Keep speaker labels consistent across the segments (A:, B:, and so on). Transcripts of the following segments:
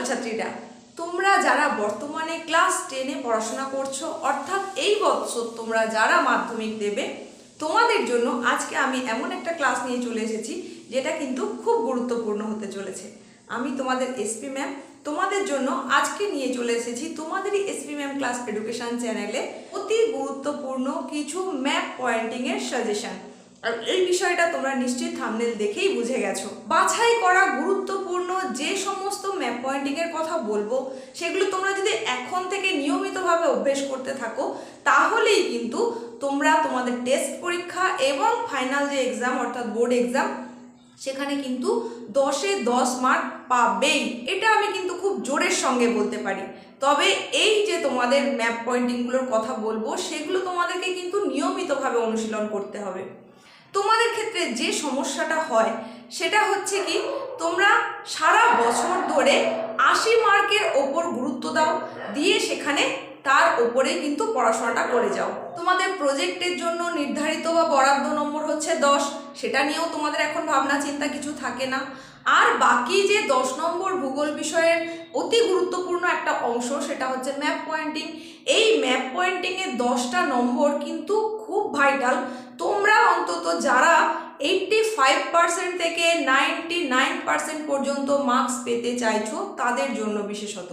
A: ছাত্রছাত্রীরা, তোমরা যারা বর্তমানে ক্লাস টেনে পড়াশোনা করছ, অর্থাৎ এই বছর তোমরা যারা মাধ্যমিক দেবে, তোমাদের জন্য আজকে আমি এমন একটা ক্লাস নিয়ে চলে এসেছি, যেটা কিন্তু খুব গুরুত্বপূর্ণ হতে চলেছে। আমি তোমাদের এসপি ম্যাম তোমাদের জন্য আজকে নিয়ে চলে এসেছি তোমাদেরই এসপি ম্যাম ক্লাস এডুকেশন চ্যানেলে অতি গুরুত্বপূর্ণ কিছু ম্যাপ পয়েন্টিং এর সাজেশন আর এই বিষয়টা তোমরা নিশ্চয়ই থামনেল দেখেই বুঝে গেছো। বাছাই করা গুরুত্বপূর্ণ যে সমস্ত ম্যাপ পয়েন্টিং এর কথা বলব, সেগুলো তোমরা যদি এখন থেকে নিয়মিতভাবে অভ্যেস করতে থাকো, তাহলেই কিন্তু তোমরা তোমাদের টেস্ট পরীক্ষা এবং ফাইনাল যে এক্সাম অর্থাৎ বোর্ড এক্সাম সেখানে কিন্তু দশে দশ মার্ক পাবেই। এটা আমি কিন্তু খুব জোরের সঙ্গে বলতে পারি। তবে এই যে তোমাদের ম্যাপ পয়েন্টিংগুলোর কথা বলব, সেগুলো তোমাদেরকে কিন্তু নিয়মিতভাবে অনুশীলন করতে হবে। তোমাদের ক্ষেত্রে যে সমস্যাটা হয়, সেটা হচ্ছে কি, তোমরা সারা বছর ধরে আশি মার্কের ওপর গুরুত্ব দাও, দিয়ে সেখানে তার ওপরে কিন্তু পড়াশোনাটা করে যাও। তোমাদের প্রজেক্টের জন্য নির্ধারিত বা বরাদ্দ নম্বর হচ্ছে দশ, সেটা নিয়েও তোমাদের এখন ভাবনা চিন্তা কিছু থাকে না। আর বাকি যে দশ নম্বর ভূগোল বিষয়ের অতি গুরুত্বপূর্ণ একটা অংশ, সেটা হচ্ছে ম্যাপ পয়েন্টিং। এই ম্যাপ পয়েন্টিংয়ের দশটা নম্বর কিন্তু খুব ভাইটাল। তোমরা অন্তত যারা এইটটি ফাইভ পার্সেন্ট থেকে নাইনটি নাইন পার্সেন্ট পর্যন্ত মার্কস পেতে চাইছো, তাদের জন্য বিশেষত।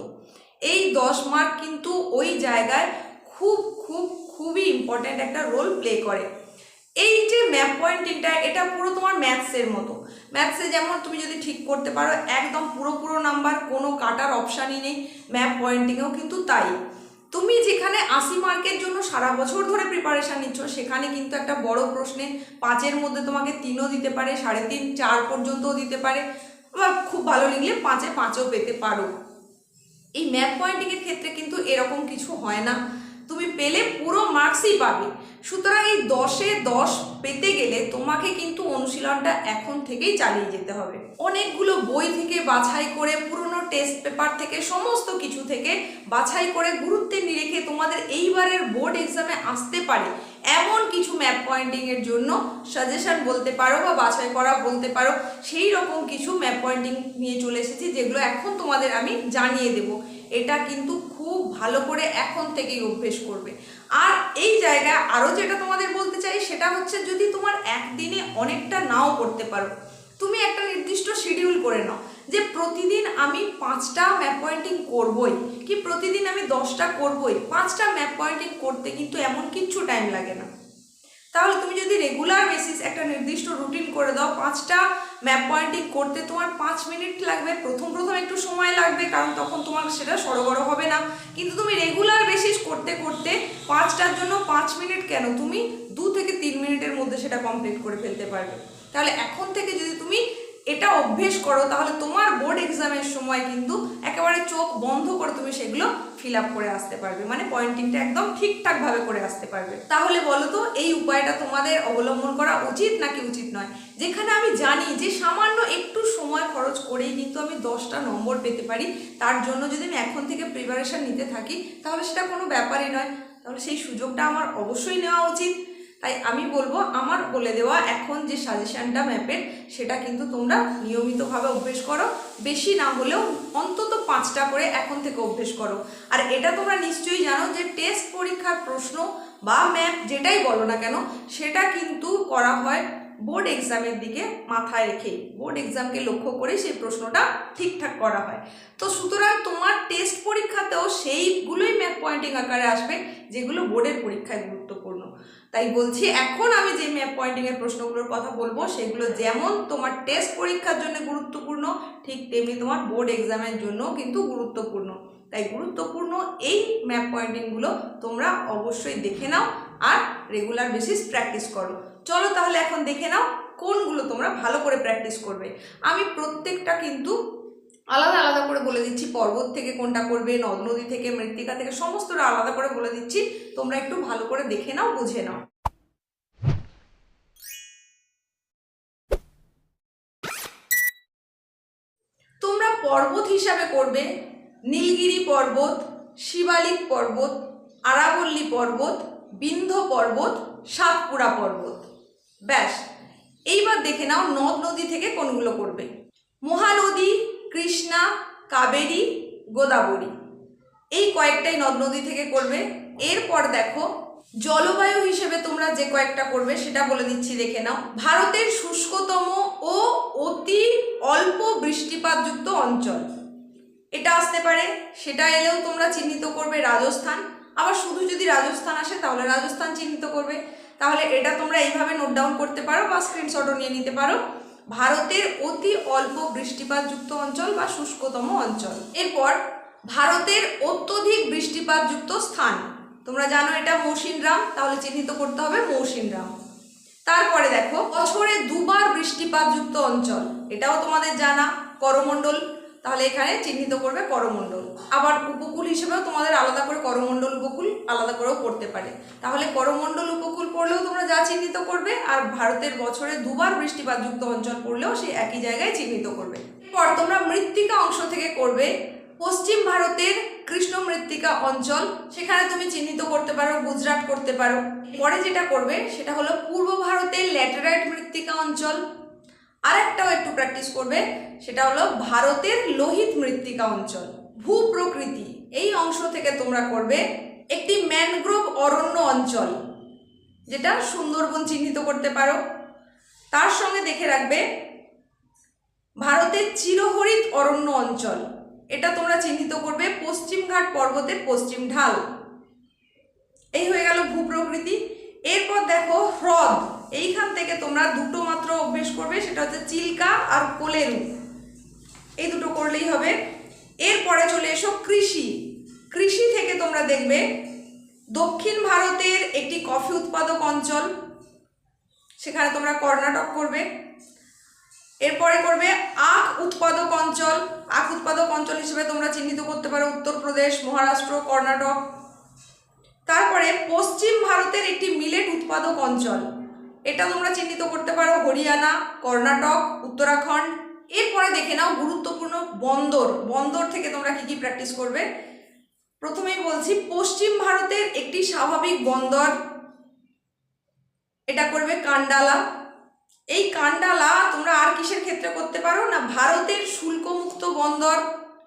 A: এই দশ মার্ক কিন্তু ওই জায়গায় খুব খুব, খুবই ইম্পর্ট্যান্ট একটা রোল প্লে করে। এই যে ম্যাপ পয়েন্টিংটা এটা পুরো তোমার ম্যাথসের মতো। ম্যাথসে যেমন তুমি যদি ঠিক করতে পারো, একদম পুরো পুরো নাম্বার কোনো কাটার অপশানই নেই। ম্যাপ পয়েন্টিংয়েও কিন্তু তাই। তুমি যেখানে আশি মার্কের জন্য সারা বছর ধরে প্রিপারেশান নিচ্ছ, সেখানে কিন্তু একটা বড় প্রশ্নে পাঁচের মধ্যে তোমাকে তিনও দিতে পারে, সাড়ে তিন, চার পর্যন্তও দিতে পারে। আবার খুব ভালো লিখলে পাঁচে পাঁচও পেতে পারো। এই ম্যাপ পয়েন্টিংয়ের ক্ষেত্রে কিন্তু এরকম কিছু হয় না। তুমি পেলে পুরো মার্কসই পাবে। সুতরাং এই দশে দশ পেতে গেলে তোমাকে কিন্তু অনুশীলনটা এখন থেকেই চালিয়ে যেতে হবে। অনেকগুলো বই থেকে বাছাই করে, পুরনো টেস্ট পেপার থেকে, সমস্ত কিছু থেকে বাছাই করে গুরুত্বের নিরেখে তোমাদের এইবারের বোর্ড এক্সামে আসতে পারে। এমন কিছু ম্যাপ পয়েন্টিংয়ের জন্য সাজেশন বলতে পারো বা বাছাই করা বলতে পারো, সেই রকম কিছু ম্যাপ পয়েন্টিং নিয়ে চলে এসেছি, যেগুলো এখন তোমাদের আমি জানিয়ে দেব। এটা কিন্তু খুব ভালো করে এখন থেকেই অভ্যেস করবে। আর এই জায়গায় আরও যেটা তোমাদের বলতে চাই, সেটা হচ্ছে যদি তোমার একদিনে অনেকটা নাও করতে পারো, তুমি একটা নির্দিষ্ট শিডিউল করে নাও যে প্রতিদিন আমি পাঁচটা ম্যাপ পয়েন্টিং করবই কি প্রতিদিন আমি দশটা করবই। পাঁচটা ম্যাপ পয়েন্টিং করতে কিন্তু এমন কিচ্ছু টাইম লাগে না। তাহলে তুমি যদি রেগুলার বেসিস একটা নির্দিষ্ট রুটিন করে দাও, পাঁচটা ম্যাপ পয়েন্টিং করতে তোমার পাঁচ মিনিট লাগবে। প্রথম প্রথম একটু সময় লাগবে, কারণ তখন তোমার সেটা সরবরাহ হবে না। কিন্তু তুমি রেগুলার বেসিস করতে করতে পাঁচটার জন্য পাঁচ মিনিট কেন? তুমি দু থেকে তিন মিনিটের মধ্যে সেটা কমপ্লিট করে ফেলতে পারবে। তাহলে এখন থেকে যদি তুমি এটা অভ্যেস করো, তাহলে তোমার বোর্ড এক্সামের সময় কিন্তু একেবারে চোখ বন্ধ করে তুমি সেগুলো ফিল আপ করে আসতে পারবে। মানে পয়েন্টিংটা একদম ঠিকঠাকভাবে করে আসতে পারবে। তাহলে বলো তো, এই উপায়টা তোমাদের অবলম্বন করা উচিত নাকি উচিত নয়? যেখানে আমি জানি যে সামান্য একটু সময় খরচ করেই কিন্তু আমি দশটা নম্বর পেতে পারি, তার জন্য যদি আমি এখন থেকে প্রিপারেশন নিতে থাকি, তাহলে সেটা কোনো ব্যাপারই নয়। তাহলে সেই সুযোগটা আমার অবশ্যই নেওয়া উচিত। তাই আমি বলব, আমার বলে দেওয়া এখন যে সাজেশানটা ম্যাপের, সেটা কিন্তু তোমরা নিয়মিতভাবে অভ্যেস করো। বেশি না হলেও অন্তত পাঁচটা করে এখন থেকে অভ্যেস করো। আর এটা তোমরা নিশ্চয়ই জানো যে টেস্ট পরীক্ষার প্রশ্ন বা ম্যাপ যেটাই বলো না কেন, সেটা কিন্তু করা হয় বোর্ড এক্সামের দিকে মাথায় রেখে বোর্ড এক্সামকে লক্ষ্য করে সেই প্রশ্নটা ঠিকঠাক করা হয়। তো সুতরাং তোমার টেস্ট পরীক্ষাতেও সেইগুলোই ম্যাপ পয়েন্টিং আকারে আসবে, যেগুলো বোর্ডের পরীক্ষায় গুরুত্বপূর্ণ। তাই বলছি, এখন আমি যে ম্যাপ পয়েন্টিংয়ের প্রশ্নগুলোর কথা বলব, সেগুলো যেমন তোমার টেস্ট পরীক্ষার জন্য গুরুত্বপূর্ণ, ঠিক তেমনি তোমার বোর্ড এক্সামের জন্য কিন্তু গুরুত্বপূর্ণ। তাই গুরুত্বপূর্ণ এই ম্যাপ পয়েন্টিংগুলো তোমরা অবশ্যই দেখে নাও আর রেগুলার বেসিস প্র্যাকটিস করো। চলো তাহলে এখন দেখে নাও কোনগুলো তোমরা ভালো করে প্র্যাকটিস করবে। আমি প্রত্যেকটা কিন্তু আলাদা আলাদা করে বলে দিচ্ছি, পর্বত থেকে কোনটা করবে, নদ নদী থেকে, মৃত্তিকা থেকে, সমস্তটা আলাদা করে বলে দিচ্ছি। তোমরা একটু ভালো করে দেখে নাও, বুঝে নাও। তোমরা পর্বত হিসাবে করবে, নীলগিরি পর্বত, শিবালিক পর্বত, আরাবল্লী পর্বত, বিন্ধ্য পর্বত, সাতপুরা পর্বত। ব্যাস, এইবার দেখে নাও নদ নদী থেকে কোনগুলো করবে। মহানদী, কৃষ্ণা, কাবেরী, গোদাবরী। এই কয়েকটাই নদ নদী থেকে করবে। এরপর দেখো, জলবায়ু হিসেবে তোমরা যে কয়েকটা করবে সেটা বলে দিচ্ছি, দেখে নাও। ভারতের শুষ্কতম ও অতি অল্প বৃষ্টিপাতযুক্ত অঞ্চল। এটা আসতে পারে, সেটা এলেও তোমরা চিহ্নিত করবে রাজস্থান। আবার শুধু যদি রাজস্থান আসে, তাহলে রাজস্থান চিহ্নিত করবে। তাহলে এটা তোমরা এইভাবে নোট ডাউন করতে পারো বা স্ক্রিনশটও নিয়ে নিতে পারো। ভারতের অতি অল্প বৃষ্টিপাতযুক্ত অঞ্চল বা শুষ্কতম অঞ্চল। এরপর ভারতের অত্যধিক বৃষ্টিপাতযুক্ত স্থান। তোমরা জানো এটা মৌসিনরাম, তাহলে চিহ্নিত করতে হবে মৌসিনরাম। তারপরে দেখো, বছরে দুবার বৃষ্টিপাতযুক্ত অঞ্চল। এটাও তোমাদের জানা, করমণ্ডল তাহলে এখানে চিহ্নিত করবে করমণ্ডল। আবার উপকূল হিসেবেও তোমাদের আলাদা করে করমণ্ডল উপকূল আলাদা করেও পড়তে পারে। তাহলে করমণ্ডল উপকূল পড়লেও তোমরা যা চিহ্নিত করবে, আর ভারতের বছরে দুবার বৃষ্টিপাতযুক্ত অঞ্চল পড়লেও সেই একই জায়গায় চিহ্নিত করবে। এরপর তোমরা মৃত্তিকা অংশ থেকে করবে, পশ্চিম ভারতের কৃষ্ণ মৃত্তিকা অঞ্চল। সেখানে তুমি চিহ্নিত করতে পারো, গুজরাট করতে পারো। পরে যেটা করবে, সেটা হলো পূর্ব ভারতের ল্যাটেরাইট মৃত্তিকা অঞ্চল। আরেকটাও একটু প্র্যাকটিস করবে, সেটা হলো ভারতের লোহিত মৃত্তিকা অঞ্চল ভূ প্রকৃতি এই অংশ থেকে তোমরা করবে একটি ম্যানগ্রোভ অরণ্য অঞ্চল, যেটা সুন্দরবন চিহ্নিত করতে পারো। তার সঙ্গে দেখে রাখবে ভারতের চিরহরিত অরণ্য অঞ্চল, এটা তোমরা চিহ্নিত করবে পশ্চিমঘাট পর্বতের পশ্চিম ঢাল। এই হয়ে গেল ভূপ্রকৃতি। এরপর দেখো হ্রদ। এইখান থেকে তোমরা দুটো মাত্র অভ্যেস করবে, সেটা হচ্ছে চিল্কা আর কোলেরু। এই দুটো করলেই হবে। এরপরে চলে এসো কৃষি। কৃষি থেকে তোমরা দেখবে, দক্ষিণ ভারতের একটি কফি উৎপাদক অঞ্চল, সেখানে তোমরা কর্ণাটক করবে। এরপরে করবে আখ উৎপাদক অঞ্চল। আখ উৎপাদক অঞ্চল হিসেবে তোমরা চিহ্নিত করতে পারো উত্তরপ্রদেশ, মহারাষ্ট্র, কর্ণাটক। তারপরে পশ্চিম ভারতের একটি মিলেট উৎপাদক অঞ্চল। এটা তোমরা চিহ্নিত করতে পারো, হরিয়ানা, কর্ণাটক, উত্তরাখণ্ড। এরপরে দেখে নাও গুরুত্বপূর্ণ বন্দর। বন্দর থেকে তোমরা কি কি প্র্যাকটিস করবে? প্রথমেই বলছি, পশ্চিম ভারতের একটি স্বাভাবিক বন্দর এটা করবে কান্ডালা। এই কান্ডালা তোমরা আর কিসের ক্ষেত্রে করতে পারো? না, ভারতের শুল্কমুক্ত বন্দর,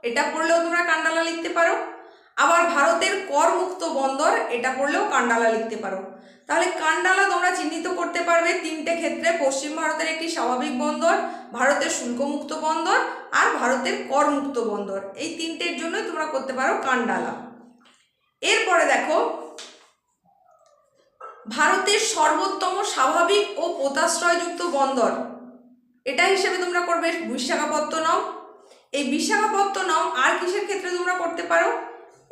A: এটা পড়লেও তোমরা কান্ডালা লিখতে পারো। আবার ভারতের করমুক্ত বন্দর, এটা পড়লেও কান্ডালা লিখতে পারো। তাহলে কান্ডালা তোমরা চিহ্নিত করতে পারবে তিনটে ক্ষেত্রে পশ্চিম ভারতের একটি স্বাভাবিক বন্দর, ভারতের শুল্কমুক্ত বন্দর আর ভারতের করমুক্ত বন্দর। এই তিনটের জন্যই তোমরা করতে পারো কান্ডালা এরপরে দেখো, ভারতের সর্বোত্তম স্বাভাবিক ও পোতাশ্রয়যুক্ত বন্দর। এটা হিসেবে তোমরা করবে বিশাখাপত্তনম। এই বিশাখাপত্তনম আর কিসের ক্ষেত্রে তোমরা করতে পারো?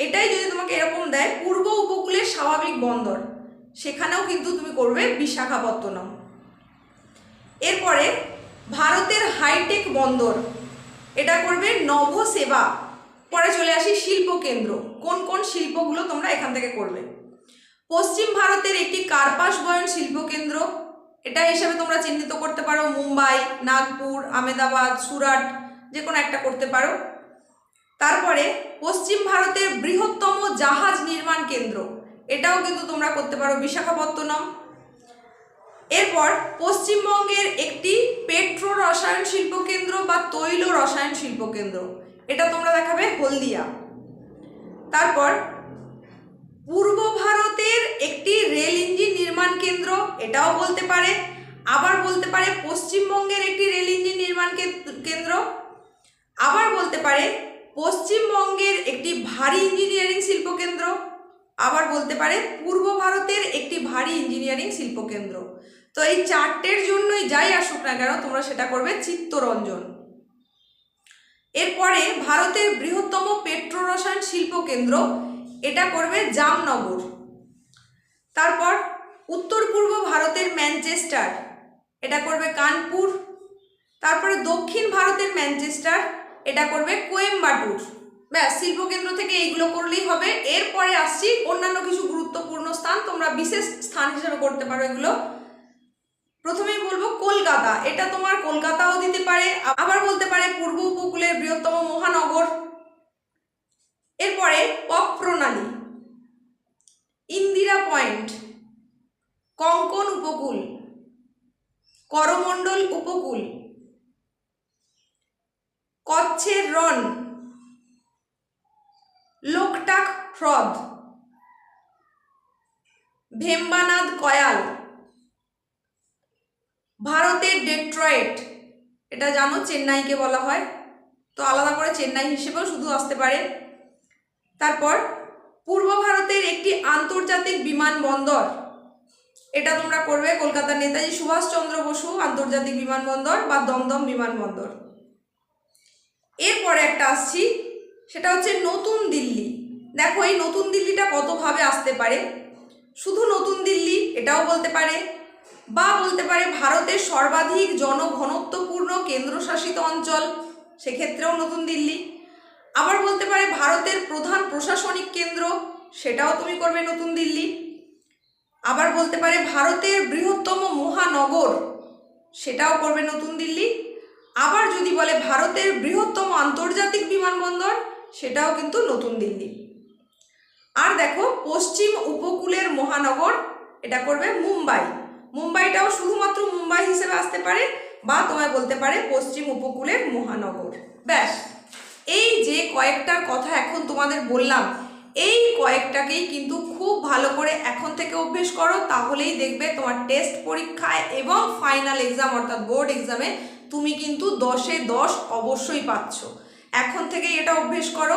A: এটাই যদি তোমাকে এরকম দেয়, পূর্ব উপকূলের স্বাভাবিক বন্দর। সেখানেও কিন্তু তুমি করবে বিশাখাপত্তনম। এরপরে ভারতের হাইটেক বন্দর, এটা করবে নভসেবা। পরে চলে আসি শিল্প কেন্দ্র কোন কোন শিল্পগুলো তোমরা এখান থেকে করবে পশ্চিম ভারতের একটি কার্পাস বয়ন শিল্প কেন্দ্র এটা হিসেবে তোমরা চিহ্নিত করতে পারো মুম্বাই, নাগপুর আমেদাবাদ সুরাট যে কোনো একটা করতে পারো। তারপরে পশ্চিম ভারতের বৃহত্তম জাহাজ নির্মাণ কেন্দ্র এটাও কিন্তু তোমরা করতে পারো, বিশাখাপত্তনম। এরপর পশ্চিমবঙ্গের একটি পেট্রো রসায়ন শিল্প কেন্দ্র বা তৈল রসায়ন শিল্প কেন্দ্র। এটা তোমরা দেখাবে হলদিয়া। তারপর পূর্ব ভারতের একটি রেল ইঞ্জিন নির্মাণ কেন্দ্র, এটাও বলতে পারে। আবার বলতে পারে পশ্চিমবঙ্গের একটি রেল ইঞ্জিন নির্মাণ কেন্দ্র- আবার বলতে পারে পশ্চিমবঙ্গের একটি ভারী ইঞ্জিনিয়ারিং শিল্প কেন্দ্র। আবার বলতে পারে পূর্ব ভারতের একটি ভারী ইঞ্জিনিয়ারিং শিল্প কেন্দ্র তো এই চারটের জন্যই যাই আসুক না কেন, তোমরা সেটা করবে চিত্তরঞ্জন। এরপরে ভারতের বৃহত্তম পেট্রো রসায়ন শিল্প কেন্দ্র এটা করবে জামনগর। তারপর উত্তর পূর্ব ভারতের ম্যানচেস্টার, এটা করবে কানপুর। তারপরে দক্ষিণ ভারতের ম্যানচেস্টার, এটা করবে কোয়েম্বাটুর। ব্যাস, শিল্পকেন্দ্র থেকে এইগুলো করলেই হবে। এরপরে আসছি অন্যান্য কিছু গুরুত্বপূর্ণ স্থান। তোমরা বিশেষ স্থান হিসেবে করতে পারো এগুলো। প্রথমেই বলব কলকাতা। এটা তোমার কলকাতাও দিতে পারে, আবার বলতে পারে পূর্ব উপকূলের বৃহত্তম মহানগর। এরপরে পক প্রণালী। ইন্দিরা পয়েন্ট, কঙ্কন উপকূল, করমণ্ডল উপকূল, কচ্ছের রন হ্রদ। ভেম্বানাদ কয়াল। ভারতের ডেট্রয়েট। এটা জানো? চেন্নাইকে বলা হয়। তো আলাদা করে চেন্নাই হিসেবেও শুধু আসতে পারে। তারপর পূর্ব ভারতের একটি আন্তর্জাতিক বিমানবন্দর। এটা তোমরা করবে কলকাতার নেতাজি সুভাষচন্দ্র বসু আন্তর্জাতিক বিমানবন্দর বা দমদম বিমানবন্দর। এরপরে একটা আসছি, সেটা হচ্ছে নতুন দিল্লি। দেখো, এই নতুন দিল্লিটা কতভাবে আসতে পারে? শুধু নতুন দিল্লি, এটাও বলতে পারে, বা বলতে পারে ভারতের সর্বাধিক জনঘনত্বপূর্ণ কেন্দ্রশাসিত অঞ্চল, সেক্ষেত্রেও নতুন দিল্লি। আবার বলতে পারে ভারতের প্রধান প্রশাসনিক কেন্দ্র, সেটাও তুমি করবে নতুন দিল্লি। আবার বলতে পারে ভারতের বৃহত্তম মহানগর, সেটাও করবে নতুন দিল্লি। আবার যদি বলে ভারতের বৃহত্তম আন্তর্জাতিক বিমানবন্দর, সেটাও কিন্তু নতুন দিল্লি। আর দেখো, পশ্চিম উপকূলের মহানগর, এটা করবে মুম্বাই। মুম্বাইটাও শুধুমাত্র মুম্বাই হিসেবে আসতে পারে বা তোমায় বলতে পারে পশ্চিম উপকূলের মহানগর। ব্যাস, এই যে কয়েকটার কথা এখন তোমাদের বললাম, এই কয়েকটাকেই কিন্তু খুব ভালো করে এখন থেকে অভ্যেস করো, তাহলেই দেখবে তোমার টেস্ট পরীক্ষায় এবং ফাইনাল এক্সাম অর্থাৎ বোর্ড এক্সামে তুমি কিন্তু দশে দশ অবশ্যই পাচ্ছ। এখন থেকেই এটা অভ্যেস করো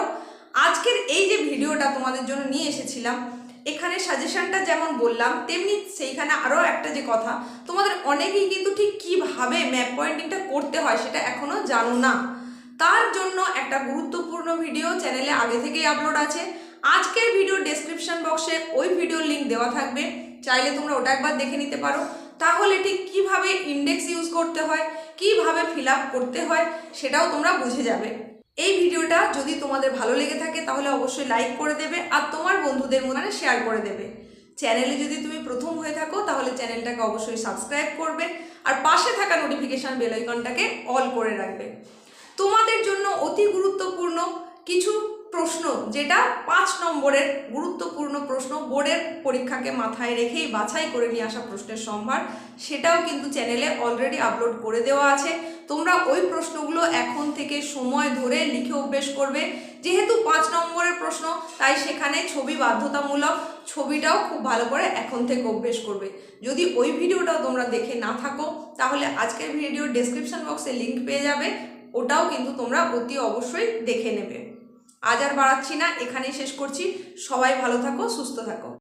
A: আজকের এই যে ভিডিওটা তোমাদের জন্য নিয়ে এসেছিলাম, এখানে সাজেশনটা যেমন বললাম, তেমনি সেইখানে আরও একটা যে কথা, তোমাদের অনেকেই কিন্তু ঠিক কীভাবে ম্যাপ পয়েন্টিংটা করতে হয় সেটা এখনও জানো না। তার জন্য একটা গুরুত্বপূর্ণ ভিডিও চ্যানেলে আগে থেকেই আপলোড আছে। আজকের ভিডিও ডেসক্রিপশন বক্সে ওই ভিডিওর লিঙ্ক দেওয়া থাকবে। চাইলে তোমরা ওটা একবার দেখে নিতে পারো। তাহলে ঠিক কীভাবে ইন্ডেক্স ইউজ করতে হয়, কীভাবে ফিল করতে হয়, সেটাও তোমরা বুঝে যাবে। এই ভিডিওটা যদি তোমাদের ভালো লেগে থাকে, তাহলে অবশ্যই লাইক করে দেবে আর তোমার বন্ধুদের মনে শেয়ার করে দেবে। চ্যানেলে যদি তুমি প্রথম হয়ে থাকো, তাহলে চ্যানেলটাকে অবশ্যই সাবস্ক্রাইব করবে আর পাশে থাকা নোটিফিকেশান বেলাইকনটাকে অল করে রাখবে। তোমাদের জন্য অতি গুরুত্বপূর্ণ কিছু প্রশ্ন, যেটা পাঁচ নম্বরের গুরুত্বপূর্ণ প্রশ্ন, বোর্ডের পরীক্ষাকে মাথায় রেখেই বাছাই করে নিয়ে আসা প্রশ্নের সম্ভার, সেটাও কিন্তু চ্যানেলে অলরেডি আপলোড করে দেওয়া আছে। তোমরা ওই প্রশ্নগুলো এখন থেকে সময় ধরে লিখে অভ্যেস করবে। যেহেতু পাঁচ নম্বরের প্রশ্ন, তাই সেখানে ছবি বাধ্যতামূলক, ছবিটাও খুব ভালো করে এখন থেকে অভ্যেস করবে। যদি ওই ভিডিওটাও তোমরা দেখে না থাকো, তাহলে আজকের ভিডিও ডেসক্রিপশন বক্সে লিঙ্ক পেয়ে যাবে। ওটাও কিন্তু তোমরা অতি অবশ্যই দেখে নেবে। আজ আর বাড়াচ্ছি না এখানেই শেষ করছি। সবাই ভালো থাকো সুস্থ থাকো।